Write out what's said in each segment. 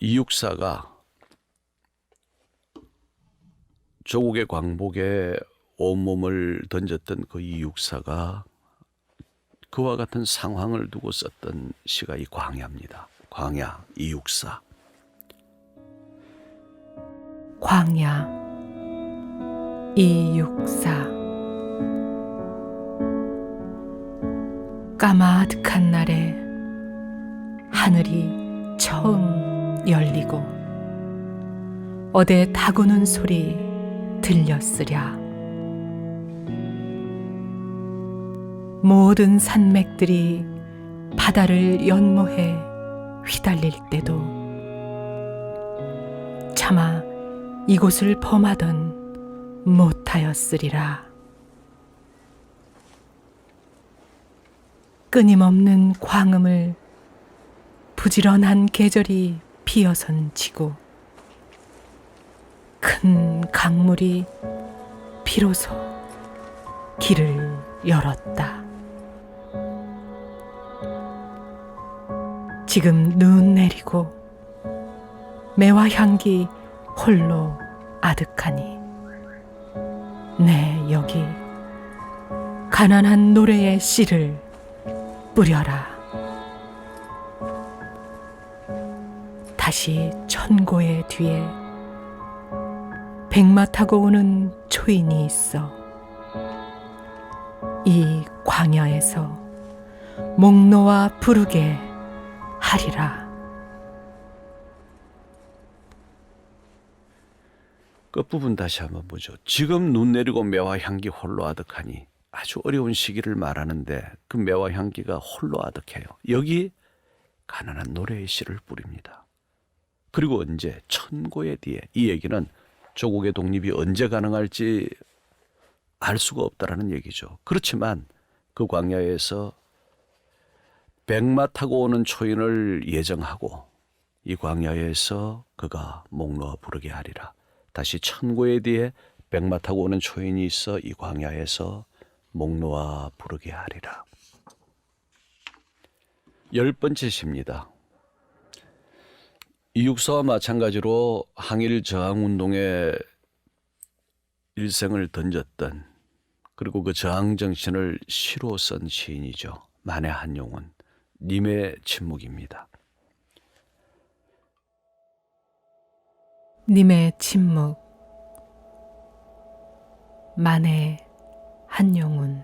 이 육사가 조국의 광복에 온몸을 던졌던 그 이 육사가 그와 같은 상황을 두고 썼던 시가 이 광야입니다. 광야 이 육사. 광야 이육사 까마득한 날에 하늘이 처음 열리고 어대 다구는 소리 들렸으랴 모든 산맥들이 바다를 연모해 휘달릴 때도 차마 이곳을 범하던 못하였으리라. 끊임없는 광음을 부지런한 계절이 비어선 지고 큰 강물이 비로소 길을 열었다. 지금 눈 내리고 매화 향기 홀로 아득하니 내 여기 가난한 노래의 씨를 뿌려라 다시 천고의 뒤에 백마 타고 오는 초인이 있어 이 광야에서 목 놓아 부르게 하리라. 끝부분 다시 한번 보죠. 지금 눈 내리고 매화 향기 홀로 아득하니 아주 어려운 시기를 말하는데 그 매화 향기가 홀로 아득해요. 여기 가난한 노래의 시를 뿌립니다. 그리고 언제 천고의 뒤에 이 얘기는 조국의 독립이 언제 가능할지 알 수가 없다라는 얘기죠. 그렇지만 그 광야에서 백마 타고 오는 초인을 예정하고 이 광야에서 그가 목 놓아 부르게 하리라. 다시 천고의 뒤에 백마 타고 오는 초인이 있어 이 광야에서 목 놓아 부르게 하리라. 열 번째 시입니다. 이 육사와 마찬가지로 항일 저항 운동에 일생을 던졌던 그리고 그 저항 정신을 시로 쓴 시인이죠. 만해 한용운 님의 침묵입니다. 님의 침묵 만해 한용운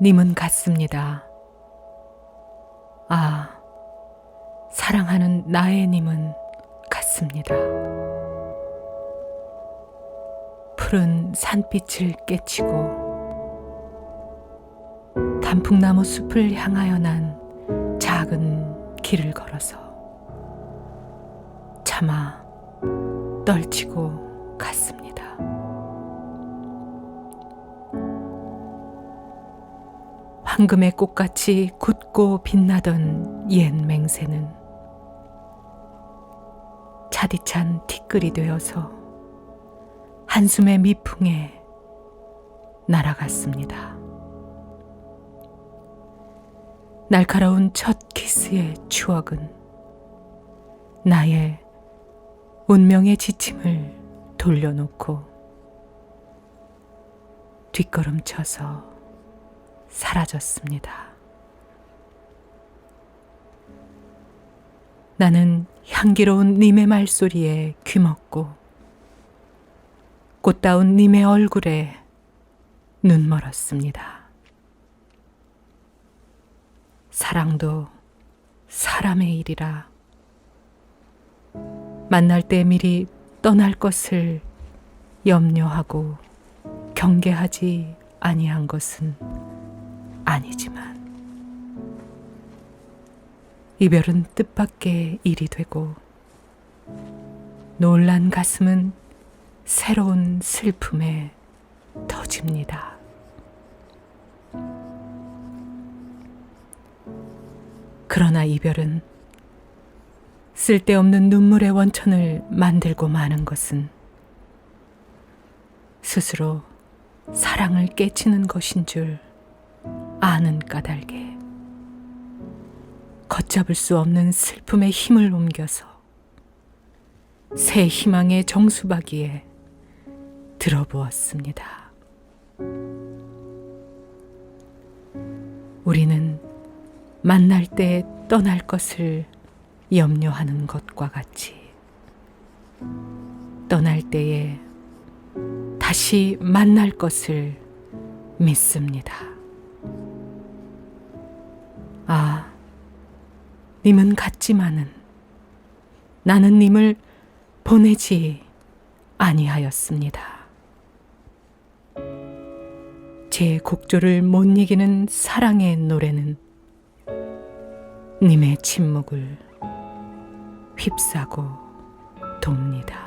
님은 같습니다. 사랑하는 나의 님은 같습니다. 푸른 산빛을 깨치고 단풍나무 숲을 향하여 난 작은 길을 걸어서 차마 떨치고 갔습니다. 황금의 꽃같이 굳고 빛나던 옛 맹세는 차디찬 티끌이 되어서 한숨의 미풍에 날아갔습니다. 날카로운 첫 키스의 추억은 나의 운명의 지침을 돌려놓고 뒷걸음쳐서 사라졌습니다. 나는 향기로운 님의 말소리에 귀먹고 꽃다운 님의 얼굴에 눈 멀었습니다. 사랑도 사람의 일이라 만날 때 미리 떠날 것을 염려하고 경계하지 아니한 것은 아니지만 이별은 뜻밖의 일이 되고 놀란 가슴은 새로운 슬픔에 터집니다. 그러나 이별은 쓸데없는 눈물의 원천을 만들고 마는 것은 스스로 사랑을 깨치는 것인 줄 아는 까닭에 걷잡을 수 없는 슬픔의 힘을 옮겨서 새 희망의 정수박이에 들어보았습니다. 우리는 만날 때 떠날 것을 염려하는 것과 같이 떠날 때에 다시 만날 것을 믿습니다. 님은 같지만은 나는 님을 보내지 아니하였습니다. 제 곡조를 못 이기는 사랑의 노래는 님의 침묵을 휩싸고 돕니다.